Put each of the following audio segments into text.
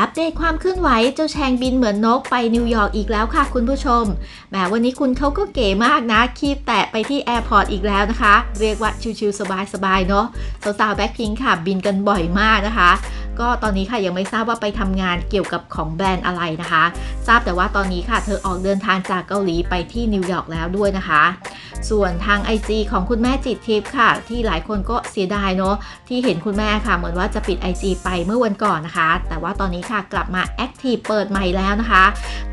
อัปเดตความเคลื่อนไหวเจ้าแชงบินเหมือนนกไปนิวยอร์กอีกแล้วค่ะคุณผู้ชมแหมวันนี้คุณเขาก็เก๋มากนะคีบแตะไปที่แอร์พอร์ตอีกแล้วนะคะ เรียกว่าชิวๆสบายๆเนาะสาวๆแบ็คพิงค่ะบินกันบ่อยมากนะคะ ก็ตอนนี้ค่ะยังไม่ทราบว่าไปทำงานเกี่ยวกับของแบรนด์อะไรนะคะ ทราบแต่ว่าตอนนี้ค่ะเธอออกเดินทางจากเกาหลีไปที่นิวยอร์กแล้วด้วยนะคะ ส่วนทาง IG ของคุณแม่จิตทิพย์ค่ะ ที่หลายคนก็เสียดายเนาะที่เห็นคุณแม่ค่ะ เหมือนว่าจะปิด IG ไปเมื่อวันก่อนนะคะ แต่ว่าตอนนี้ค่ะกลับมาแอคทีฟเปิดใหม่แล้วนะคะ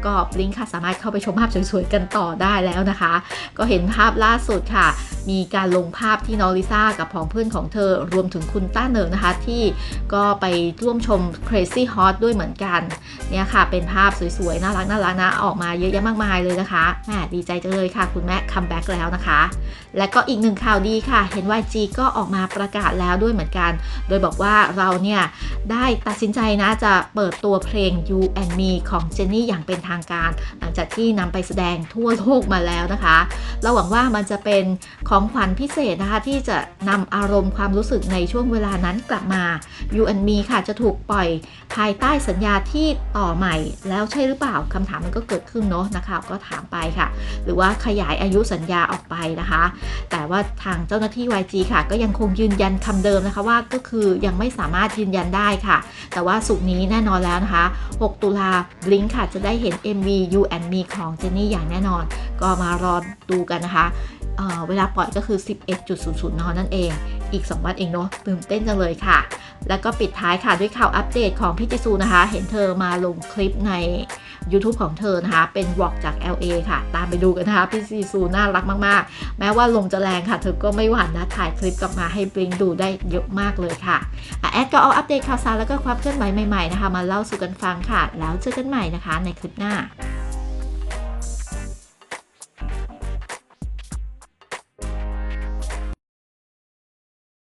ก็ลิงก์ค่ะสามารถเข้าไปชมภาพสวยๆกันต่อได้แล้วนะคะ ก็เห็นภาพล่าสุดค่ะ มีการลงภาพที่น้องลิซ่ากับผองเพื่อนของเธอรวมถึงคุณต้าเหนิงนะคะ ที่ก็ไปร่วมชม Crazy Hot ด้วยเหมือนกัน เนี่ยค่ะ เป็นภาพสวยๆ น่ารักน่ารักนะ ออกมาเยอะแยะมากมายเลยนะคะแหมดีใจจังเลยค่ะ คุณแม่คัมแบ็กแล้วนะคะ และก็อีกหนึ่งข่าวดีค่ะ เห็น YG ก็ออกมาประกาศแล้วด้วยเหมือนกัน โดยบอกว่าเราเนี่ย ได้ตัดสินใจนะจะเปิดตัวเพลง You and Me ของเจนนี่อย่างเป็นทางการ หลังจากที่นำไปแสดงทั่วโลกมาแล้วนะคะ เราหวังว่ามันจะเป็นของขวัญพิเศษนะคะที่จะนำอารมณ์ความรู้สึกในช่วงเวลานั้นกลับมา You and Me ค่ะจะถูกปล่อยภายใต้สัญญาที่ต่อใหม่ แล้วใช่หรือเปล่าคำถามมันก็เกิดขึ้นเนาะนะคะก็ถามไปค่ะ หรือว่าขยายอายุสัญญาออกไปนะคะ แต่ว่าทางเจ้าหน้าที่ YG ค่ะ ก็ยังคงยืนยันคำเดิมนะคะว่าก็คือยังไม่สามารถยืนยันได้ค่ะ แต่ว่าสุกนี้แน่นอนแล้วนะคะ 6 ตุลาบลิงค่ะจะได้เห็น MV You and Me ของเจนนี่อย่างแน่นอน ก็มารอดูกันนะคะเเวลาปล่อยก็คือ 11.00นนั่นเอง อีก 2 วันเองเนาะตื่นเต้นจังเลยค่ะ แล้วก็ปิดท้ายค่ะด้วยข่าวอัปเดตของพี่จิซูนะคะ เห็นเธอมาลงคลิปใน YouTube ของเธอนะคะ เป็นวอล์กจาก LA ค่ะ ตามไปดูกันนะคะพี่จิซูน่ารักมากๆ แม้ว่าลมจะแรงค่ะ เธอก็ไม่หวั่นนะถ่ายคลิปกลับมาให้บลิงดูได้เยอะมากเลยค่ะอะแอดก็เอาอัปเดตข่าวสารแล้วก็ความเคลื่อนไหวใหม่ๆนะคะ มาเล่าสู่กันฟังค่ะ แล้วเจอกันใหม่นะคะในคลิปหน้า